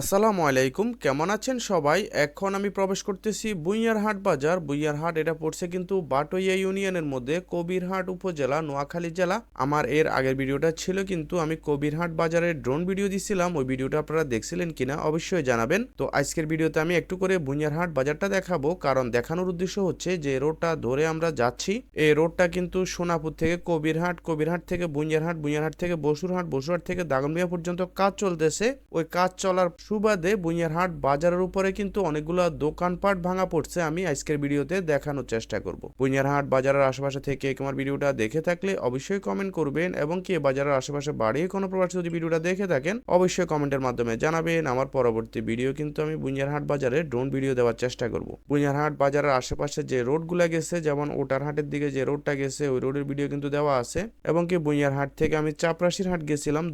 আসসালামু আলাইকুম, কেমন আছেন সবাই? এখন আমি প্রবেশ করতেছি বুইয়ারহাট বাজার। বুইয়ারহাট, এটা পড়ছে কিন্তু বাটইয়া ইউনিয়নের মধ্যে কবিরহাট উপজেলা, নোয়াখালী জেলা। আমার এর আগের ভিডিওটা ছিল কিন্তু আমি কবিরহাট বাজারের ড্রোন ভিডিও দিছিলাম। ওই ভিডিওটা আপনারা দেখছিলেন কিনা অবশ্যই জানাবেন। তো আজকের ভিডিওতে আমি একটু করে বুইয়ারহাট বাজারটা দেখাবো। কারণ দেখানোর উদ্দেশ্য হচ্ছে যে রোডটা ধরে আমরা যাচ্ছি। এই রোডটা কিন্তু সোনাপুর থেকে কবিরহাট কবিরহাট থেকে বুইয়ারহাট বুইয়ারহাট থেকে বসুরহাট বসুরহাট থেকে দাগনমিয়া পর্যন্ত কাজ চলতেছে। ওই কাজ চলার সুবাদে বুইয়ারহাট বাজারের উপরে কিন্তু অনেকগুলো দোকানপাট ভাঙা পড়ছে। আমি আজকের ভিডিওতে দেখানোর চেষ্টা করব। বুইয়ারহাট বাজারের আশেপাশে থেকে আমার ভিডিওটা দেখে থাকলে অবশ্যই কমেন্ট করবেন এবং কি বাজারের আশেপাশে বাড়িয়ে কোনো প্রবাসী যদি ভিডিওটা দেখে থাকেন, অবশ্যই কমেন্টের মাধ্যমে জানাবেন। আমার পরবর্তী ভিডিও কিন্তু আমি বুইয়ারহাট বাজারে ড্রোন ভিডিও দেওয়ার চেষ্টা করব। বুইয়ারহাট বাজারের আশেপাশে যে রোডগুলো গেছে, যেমন ওটারহাটের দিকে যে রোডটা গেছে, ওই রোডের ভিডিও কিন্তু দেওয়া আছে। এবং কি বুইয়ারহাট থেকে আমি চাপরাশির হাট গেছিলাম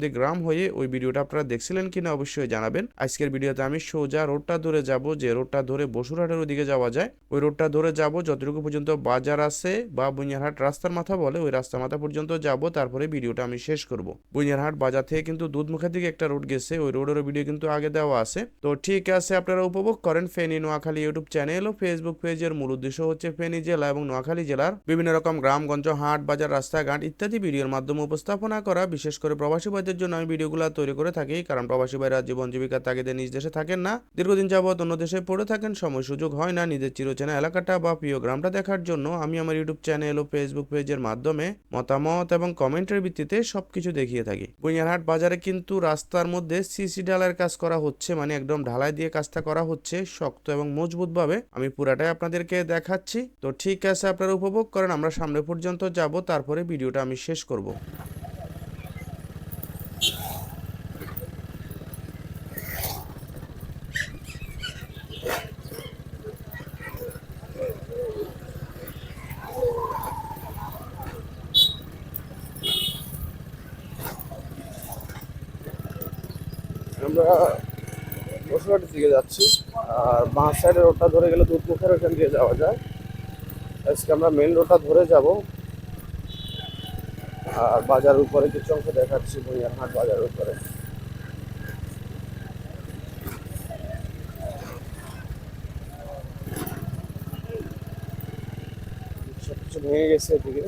দিয়ে গ্রাম হয়ে ওই ভিডিওটা আপনারা দেখছিলেন কিনা অবশ্যই জানাবেন। আজকের ভিডিওতে আমি সোজা রোডটা ধরে যাব, যে রোডটা ধরে বসুরহাটের ওদিকে যাওয়া যায়। ওই রোডটা ধরে যাব, যতটুকু পর্যন্ত বাজার আছে বা বুনিয়ারহাট রাস্তার মাথা বলে, ওই রাস্তার মাথা পর্যন্ত যাব, তারপরে ভিডিওটা আমি শেষ করব। বুনিয়ারহাট বাজার থেকে কিন্তু দুধমুখের দিকে একটা রোড গেছে, ওই রোডের ভিডিও কিন্তু আগে দেওয়া আছে। তো ঠিক আছে, আপনারা উপভোগ করেন ফেনী নোয়াখালী ইউটিউব চ্যানেল ও ফেসবুক পেজের মূল উদ্দেশ্য হচ্ছে ফেনী জেলা এবং নোয়াখালী জেলার বিভিন্ন রকম গ্রামগঞ্জ, হাট, বাজার, রাস্তাঘাট ইত্যাদি ভিডিওর মাধ্যমে উপস্থাপনা করা। বিশেষ করে প্রবাসী ভাইদের জন্য আমি ভিডিওগুলো তৈরি করে থাকি, কারণ প্রবাসী ভাইরা জীবন জীবিকার তাগিদে নিজ দেশে থাকেন না, দীর্ঘদিন যাবৎ অন্য দেশে পড়ে থাকেন, সময় সুযোগ হয় না নিজের চিরচেনা এলাকাটা বা প্রিয় গ্রামটা দেখার জন্য। আমি আমার ইউটিউব চ্যানেল ও ফেসবুক পেজের মাধ্যমে মতামত এবং কমেন্টের ভিত্তিতে সবকিছু দেখিয়ে থাকি। বুইয়ারহাট বাজারে কিন্তু রাস্তার মধ্যে সিসি ঢালাইয়ের কাজ করা হচ্ছে মানে একদম ঢালাই দিয়ে কাজটা করা হচ্ছে, শক্ত এবং মজবুত ভাবে আমি পুরাটাই আপনাদেরকে দেখাচ্ছি। তো ঠিক আছে, আপনারা উপভোগ করেন, আমরা সামনে পর্যন্ত যাব, তারপরে ভিডিওটা আমি শেষ করব। আমরা বসুরহাটের দিকে যাচ্ছি। আর বাঁ সাইডের রোডটা ধরে গেলে দুধমুখের ওখান দিয়ে যাওয়া যায়। আজকে আমরা মেন রোডটা ধরে যাব। আর বাজারের উপরে কিছু অংশ দেখাচ্ছি হাট বাজারের উপরে। ভেঙে গেছে এদিকে।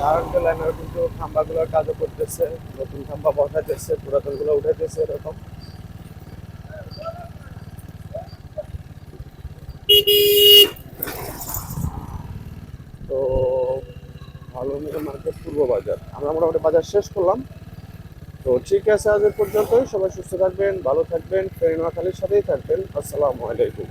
কারেন্ট কিন্তু খাম্বাগুলোর কাজও করতেছে নতুন খাম্বা বসাইতেছে পুরাতনগুলো উঠাইতেছে এরকম। তো ভালো মার্কেট পূর্ব বাজার। আমরা মোটামুটি বাজার শেষ করলাম। তো ঠিক আছে আজের পর্যন্তই। সবাই সুস্থ থাকবেন, ভালো থাকবেন। ফেরি নোয়াখালীর সাথেই থাকবেন। আসসালামু আলাইকুম।